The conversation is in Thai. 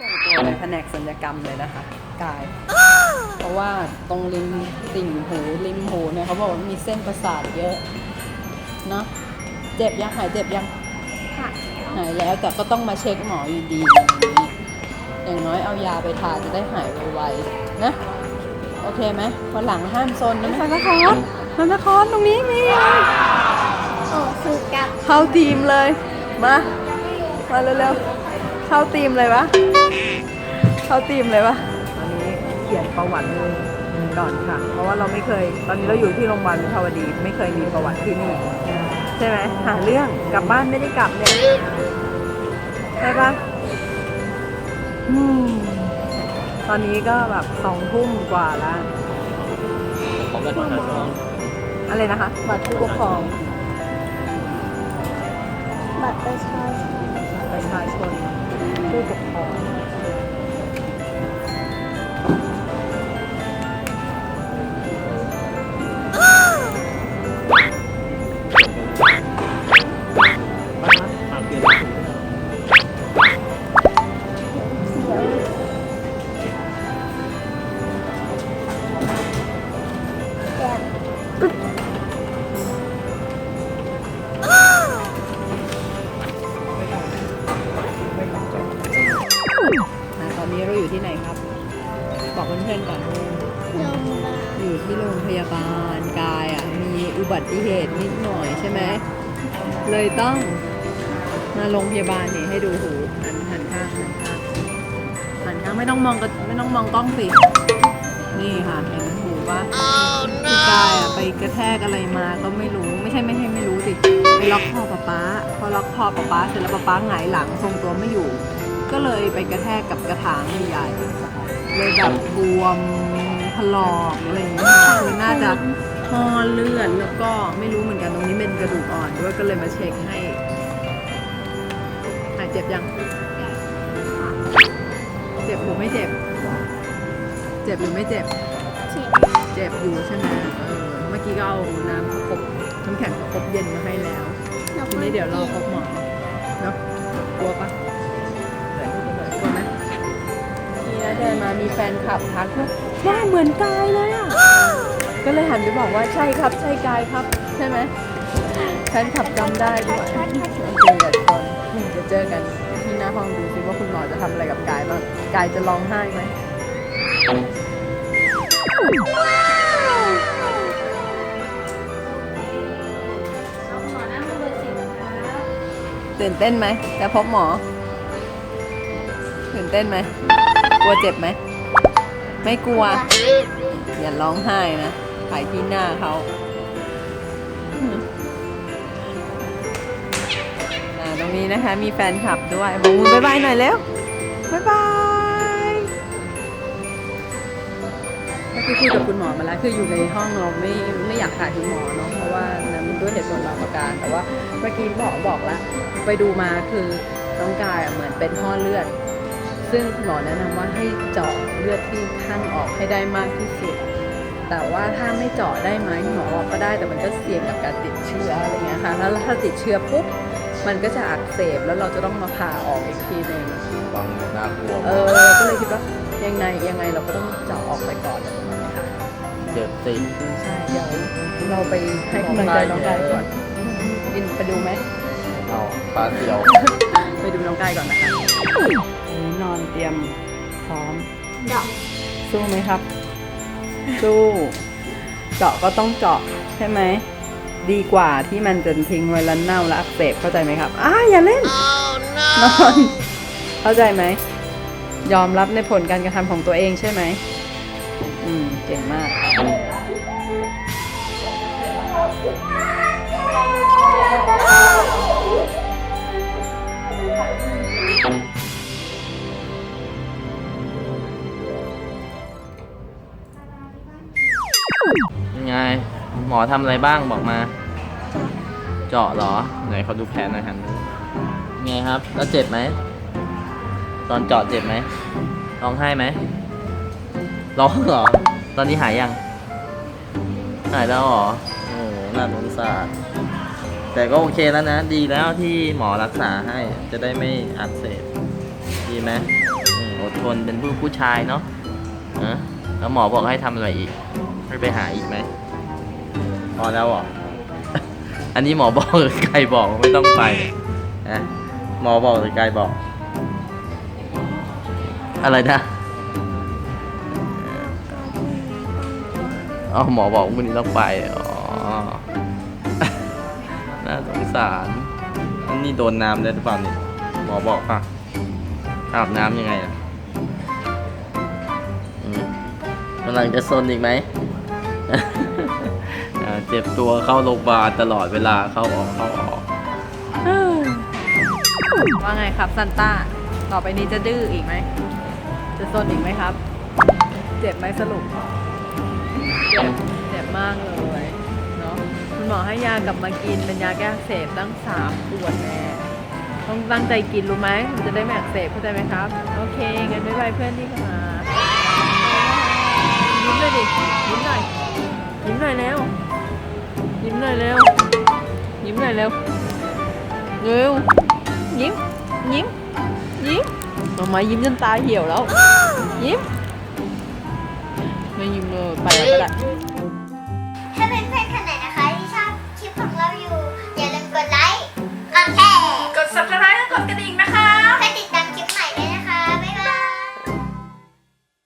ส่งตัวในแผนกสัญญกรรมเลยนะคะกาย เพราะว่าตรงริมติ่งหูริมหูเนี่ยเขาบอกว่ามีเส้นประสาทเยอะเนาะเจ็บยังหายเจ็บยังค่ะหายแล้วแต่ก็ต้องมาเช็คหมออยู่ดีอย่างน้อยเอายาไปทาจะได้หายไวๆนะโอเคไหมวันหลังห้ามซนนะซันตะคอนซันตะคอนตรงนี้มีโอ้คือกับเข้าทีมเลย มา มาเร็วๆ เข้าทีมเลยวะ เข้าทีมเลยวะตอนนี้เขียนประวัติก่อนค่ะ เพราะว่าเราไม่เคย ตอนนี้เราอยู่ที่โรงพยาบาลวิภาวดี ไม่เคยมีประวัติที่นี่ ใช่ไหมหาเรื่องกลับบ้านไม่ได้กลับเนี่ยใช่ปะอืมตอนนี้ก็แบบสองทุ่มกว่าแล้วของบัตรประชาชนอะไรนะคะบัตรผู้ปกครองบัตรประชาชนประชาชน ผู้ปกครอ พื่อนก่อนลงมาอยู่ที่โรงพยาบาลกายอะ มีอุบัติเหตุนิดหน่อยใช่ไหม เลยต้องมาโรงพยาบาลนี่ให้ดูหูหันหันข้างหันข้างหันข้างไม่ต้องมองก็ไม่ต้องมองกล้องสิ นี่ค่ะเห็นหูปะพี่กายอะไปกระแทกอะไรมาก็ไม่รู้ไม่ใช่ไม่ใช่ไม่รู้สิไปล็อกคอป๊าป๊าพอล็อกคอป๊าป๊าเสร็จแล้วป๊าป๊าหงายหลังทรงตัวไม่อยู่ ก็เลยไปกระแทกกับกระถางใหญ่ๆ เลยแบบบวมถลอกอะไรอย่างเงี้ยค่ะคือน่าจะห่อเลือดแล้วก็ไม่รู้เหมือนกันตรงนี้เป็นกระดูกอ่อนด้วยก็เลยมาเช็คให้หายเจ็บยัง เจ็บหรือไม่เจ็บ เจ็บหรือไม่เจ็บฉีดเจ็บอยู่ใช่ไหมเออเมื่อกี้ก็เอาน้ำประคบน้ำแข็งประคบเย็นมาให้แล้วทีนี้เดี๋ยวรอพบหมอ มีแฟนคลับทักว่าหน้าเหมือนกายเลยอะ ก็เลยหันไปบอกว่าใช่ครับใช่กายครับ ใช่ไหมแฟนคลับจำได้ด้วยจริงกับคนจะเจอกันที่หน้าห้องดูซิว่าคุณหมอจะทำอะไรกับกายบ้างกายจะร้องไห้ไหมเอาหมอนั่งเบอร์สิบครับตื่นเต้นไหมจะพบหมอ ตื่นเต้นไหมกลัวเจ็บไหม ไม่กลัว อย่าร้องไห้นะถ่ายที่หน้าเขาตรงนี้นะคะ มีแฟนคลับด้วยบอกมือบายบายหน่อยเร็วบายบายเมื่อกี้คุยกับคุณหมอมาแล้วคืออยู่ในห้องเราไม่ไม่อยากถ่ายคุณหมอเนาะเพราะว่านั้นด้วยเหตุผลบางประการ แต่ว่าเมื่อกี้หมอบอกแล้วไปดูมาคือน้องกายเหมือนเป็นห่อเลือด ซึ่งหมอแนะนำว่าให้เจาะเลือดที่ข้างออกให้ได้มากที่สุด แต่ว่าถ้าไม่เจาะได้ไหมหมอบอกก็ได้แต่มันก็เสี่ยงกับการติดเชื้ออะไรเงี้ยค่ะแล้วถ้าติดเชื้อปุ๊บมันก็จะอักเสบแล้วเราจะต้องมาผ่าออกอีกทีหนึ่งฟังน่ากลัวเออก็เลยคิดว่ายังไงยังไงเราก็ต้องเจาะออกไปก่อนค่ะเจ็บติดใช่เดี๋ยวเราไปให้กำลังใจน้องกายก่อนกินไปดูไหมเอาปลาเสียว ไปดูน้องกายก่อนนะคะ นอนเตรียมพร้อม ดอกสู้ไหมครับ สู้ เจาะก็ต้องเจาะใช่ไหม ดีกว่าที่มันจะทิ้งไว้แล้วเน่าและอักเสบเข้าใจไหมครับอ้าอย่าเล่น นอน เข้าใจไหม ยอมรับในผลการกระทำของตัวเองใช่ไหม อืม เก่งมากยัง อทำอะไรบ้างบอกมา เจาะเหรอ ไหนเขาดูแผลหน่อยหันไงครับ แล้วเจ็บไหม ตอนเจาะเจ็บไหมร้องไห้ไหมร้องเหรอ ตอนนี้หายยัง หายแล้วเหรอ โอ้โหน่าสงสารแต่ก็โอเคแล้วนะ ดีแล้วที่หมอรักษาให้ จะได้ไม่อักเสบ ดีไหมอืมอดทนเป็นผู้ผู้ชายเนาะนะแล้วหมอบอกให้ทำอะไรอีก ให้ไปหาอีกไหม พอแล้วเหรอ อันนี้หมอบอกหรือไกลบอกไม่ต้องไปนะหมอบอกหรือไกลบอก อะไรนะอ๋อหมอบอกวันนี้ต้องไป อ๋อ น่าสงสาร อันนี้โดนน้ำได้หรือเปล่าเนี่ยหมอบอกป่ะอาบน้ำยังไงอะกำลังจะซนอีกไหม เจ็บตัวเข้าโรงพยาบาลตลอดเวลาเข้าออกเข้าออก ว่าไงครับซันต้า ต่อไปนี้จะดื้ออีกไหม จะซนอีกไหมครับ เจ็บไหมสรุป เจ็บ เจ็บมากเลยเนาะคุณหมอให้ยากลับมากินเป็นยาแก้อักเสบตั้งสามขวดแน่ต้องตั้งใจกินรู้ไหมมันจะได้ไม่อักเสบเข้าใจไหมครับ โอเคงั้นบ๊ายบายเพื่อนที่มายิ้มเลยดิยิ้มหน่อยยิ้มหน่อยเร็ว ยิ้มหน่อยเร็ว ยิ้มหน่อยเร็วเร็วยิ้ม ยิ้ม ยิ้มมามายิ้มจนตาเหี่ยวแล้ว ยิ้ม ไม่ยิ้มเลยไปแล้วก็ได้